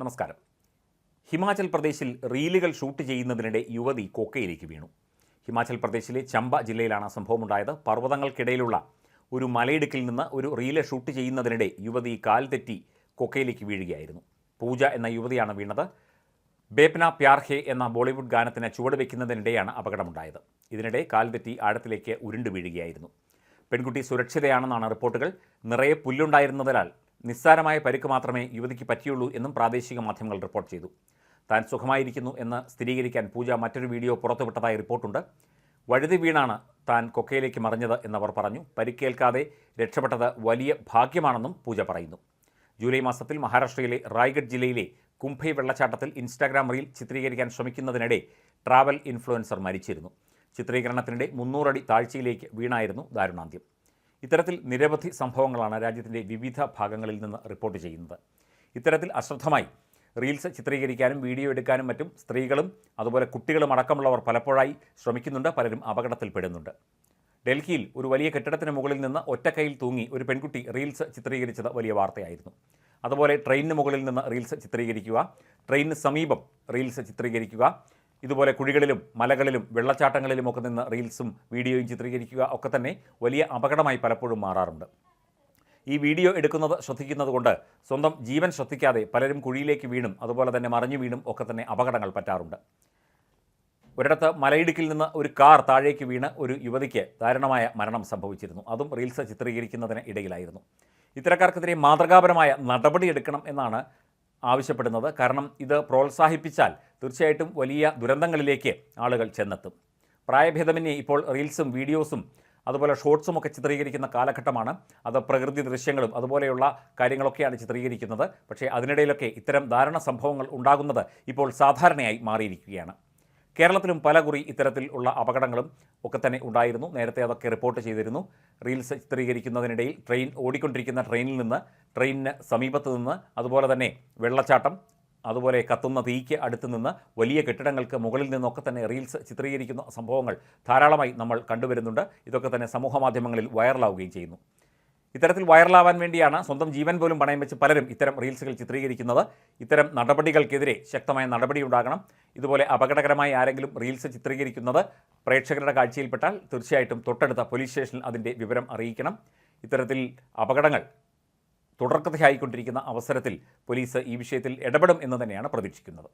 നമസ്കാരം. ഹിമാചൽ പ്രദേശിൽ റീലുകൾ ഷൂട്ട് ചെയ്യുന്നതിനിടെ യുവതി കൊക്കയിലേക്ക് വീണു. ഹിമാചൽ പ്രദേശിലെ ചമ്പ ജില്ലയിലാണ് സംഭവമുണ്ടായത്. പർവതങ്ങൾക്കിടയിലുള്ള ഒരു മലയിടുക്കിൽ നിന്ന് ഒരു റീൽ ഷൂട്ട് ചെയ്യുന്നതിനിടെ യുവതി കാൽ തെറ്റി കൊക്കയിലേക്ക് വീഴുകയായിരുന്നു. പൂജ എന്ന യുവതിയാണ് വീണത്. ബേപ്ന പ്യാർ ഹേ എന്ന ബോളിവുഡ് ഗാനത്തിന് ചുവട് വയ്ക്കുന്നതിനിടെയാണ് അപകടമുണ്ടായത്. ഇതിനിടെ കാൽ തെറ്റി ആഴത്തിലേക്ക് ഉരുണ്ടു വീഴുകയായിരുന്നു. പെൺകുട്ടി സുരക്ഷിതയാണെന്നാണ് റിപ്പോർട്ടുകൾ. നിറയെ പുല്ലുണ്ടായിരുന്നതിനാൽ നിസ്സാരമായ പരിക്ക് മാത്രമേ യുവതിക്ക് പറ്റിയുള്ളൂ എന്നും പ്രാദേശിക മാധ്യമങ്ങൾ റിപ്പോർട്ട് ചെയ്തു. താൻ സുഖമായിരിക്കുന്നു എന്ന് സ്ഥിരീകരിക്കാൻ പൂജ മറ്റൊരു വീഡിയോ പുറത്തുവിട്ടതായി റിപ്പോർട്ടുണ്ട്. വഴുതി വീണാണ് താൻ കൊക്കയിലേക്ക് മറിഞ്ഞത് എന്നവർ പറഞ്ഞു. പരിക്കേൽക്കാതെ രക്ഷപ്പെട്ടത് വലിയ ഭാഗ്യമാണെന്നും പൂജ പറയുന്നു. ജൂലൈ മാസത്തിൽ മഹാരാഷ്ട്രയിലെ റായ്ഗഡ് ജില്ലയിലെ കുംഭൈ വെള്ളച്ചാട്ടത്തിൽ ഇൻസ്റ്റാഗ്രാം റീൽ ചിത്രീകരിക്കാൻ ശ്രമിക്കുന്നതിനിടെ ട്രാവൽ ഇൻഫ്ലുവൻസർ മരിച്ചിരുന്നു. ചിത്രീകരണത്തിനിടെ മുന്നൂറടി താഴ്ചയിലേക്ക് വീണായിരുന്നു ദാരുണാന്ത്യം. ഇത്തരത്തിൽ നിരവധി സംഭവങ്ങളാണ് രാജ്യത്തിന്റെ വിവിധ ഭാഗങ്ങളിൽ നിന്ന് റിപ്പോർട്ട് ചെയ്യുന്നത്. ഇത്തരത്തിൽ അശ്രദ്ധമായി റീൽസ് ചിത്രീകരിക്കാനും വീഡിയോ എടുക്കാനും മറ്റും സ്ത്രീകളും അതുപോലെ കുട്ടികളും അടക്കമുള്ളവർ പലപ്പോഴായി ശ്രമിക്കുന്നുണ്ട് പലരും അപകടത്തിൽപ്പെടുന്നുണ്ട്. ഡൽഹിയിൽ ഒരു വലിയ കെട്ടിടത്തിന് മുകളിൽ നിന്ന് ഒറ്റക്കൈയിൽ തൂങ്ങി ഒരു പെൺകുട്ടി റീൽസ് ചിത്രീകരിച്ചത് വലിയ വാർത്തയായിരുന്നു. അതുപോലെ ട്രെയിനിന് മുകളിൽ നിന്ന് റീൽസ് ചിത്രീകരിക്കുക ട്രെയിനിന് സമീപം റീൽസ് ചിത്രീകരിക്കുക ഇതുപോലെ കുഴികളിലും മലകളിലും വെള്ളച്ചാട്ടങ്ങളിലുമൊക്കെ നിന്ന് റീൽസും വീഡിയോയും ചിത്രീകരിക്കുക ഒക്കെ തന്നെ വലിയ അപകടമായി പലപ്പോഴും മാറാറുണ്ട്. ഈ വീഡിയോ എടുക്കുന്നത് ശ്രദ്ധിക്കുന്നത് കൊണ്ട് സ്വന്തം ജീവൻ ശ്രദ്ധിക്കാതെ പലരും കുഴിയിലേക്ക് വീണും അതുപോലെ തന്നെ മറിഞ്ഞു വീണും ഒക്കെ തന്നെ അപകടങ്ങൾ പറ്റാറുണ്ട്. ഒരിടത്ത് മലയിടുക്കിൽ നിന്ന് ഒരു കാർ താഴേക്ക് വീണ് ഒരു യുവതിക്ക് ദാരുണമായ മരണം സംഭവിച്ചിരുന്നു. അതും റീൽസ് ചിത്രീകരിക്കുന്നതിന് ഇടയിലായിരുന്നു. ഇത്തരക്കാർക്കെതിരെ മാതൃകാപരമായ നടപടിയെടുക്കണം എന്നാണ് ആവശ്യപ്പെടുന്നത്. കാരണം ഇത് പ്രോത്സാഹിപ്പിച്ചാൽ തീർച്ചയായിട്ടും വലിയ ദുരന്തങ്ങളിലേക്ക് ആളുകൾ ചെന്നെത്തും. പ്രായഭേദമന്യേ ഇപ്പോൾ റീൽസും വീഡിയോസും അതുപോലെ ഷോർട്സും ഒക്കെ ചിത്രീകരിക്കുന്ന കാലഘട്ടമാണ്. അത് പ്രകൃതി ദൃശ്യങ്ങളും അതുപോലെയുള്ള കാര്യങ്ങളൊക്കെയാണ് ചിത്രീകരിക്കുന്നത്. പക്ഷേ അതിനിടയിലൊക്കെ ഇത്തരം ധാരണ സംഭവങ്ങൾ ഉണ്ടാകുന്നത് ഇപ്പോൾ സാധാരണയായി മാറിയിരിക്കുകയാണ്. കേരളത്തിലും പല കുറി ഇത്തരത്തിൽ ഉള്ള അപകടങ്ങളും ഒക്കെ തന്നെ ഉണ്ടായിരുന്നു. നേരത്തെ അതൊക്കെ റിപ്പോർട്ട് ചെയ്തിരുന്നു. റീൽസ് ചിത്രീകരിക്കുന്നതിനിടയിൽ ട്രെയിൻ ഓടിക്കൊണ്ടിരിക്കുന്ന ട്രെയിനിൽ നിന്ന് ട്രെയിനിന് സമീപത്ത് നിന്ന് അതുപോലെ തന്നെ വെള്ളച്ചാട്ടം അതുപോലെ കത്തുന്ന തീയ്ക്ക് അടുത്ത് നിന്ന് വലിയ കെട്ടിടങ്ങൾക്ക് മുകളിൽ നിന്നൊക്കെ തന്നെ റീൽസ് ചിത്രീകരിക്കുന്ന സംഭവങ്ങൾ ധാരാളമായി നമ്മൾ കണ്ടുവരുന്നുണ്ട്. ഇതൊക്കെ തന്നെ സമൂഹ മാധ്യമങ്ങളിൽ വൈറലാവുകയും ചെയ്യുന്നു. ഇത്തരത്തിൽ വൈറലാവാൻ വേണ്ടിയാണ് സ്വന്തം ജീവൻ പോലും പണയം വെച്ച് പലരും ഇത്തരം റീൽസുകൾ ചിത്രീകരിക്കുന്നത്. ഇത്തരം നടപടികൾക്കെതിരെ ശക്തമായ നടപടി ഉണ്ടാകണം. ഇതുപോലെ അപകടകരമായി ആരെങ്കിലും റീൽസ് ചിത്രീകരിക്കുന്നത് പ്രേക്ഷകരുടെ കാഴ്ചയിൽപ്പെട്ടാൽ തീർച്ചയായിട്ടും തൊട്ടടുത്ത പോലീസ് സ്റ്റേഷനിൽ അതിന്റെ വിവരം അറിയിക്കണം. ഇത്തരത്തിൽ അപകടങ്ങൾ തുടർക്കഥയായിക്കൊണ്ടിരിക്കുന്ന അവസരത്തിൽ പോലീസ് ഈ വിഷയത്തിൽ ഇടപെടും എന്ന് തന്നെയാണ് പ്രതീക്ഷിക്കുന്നത്.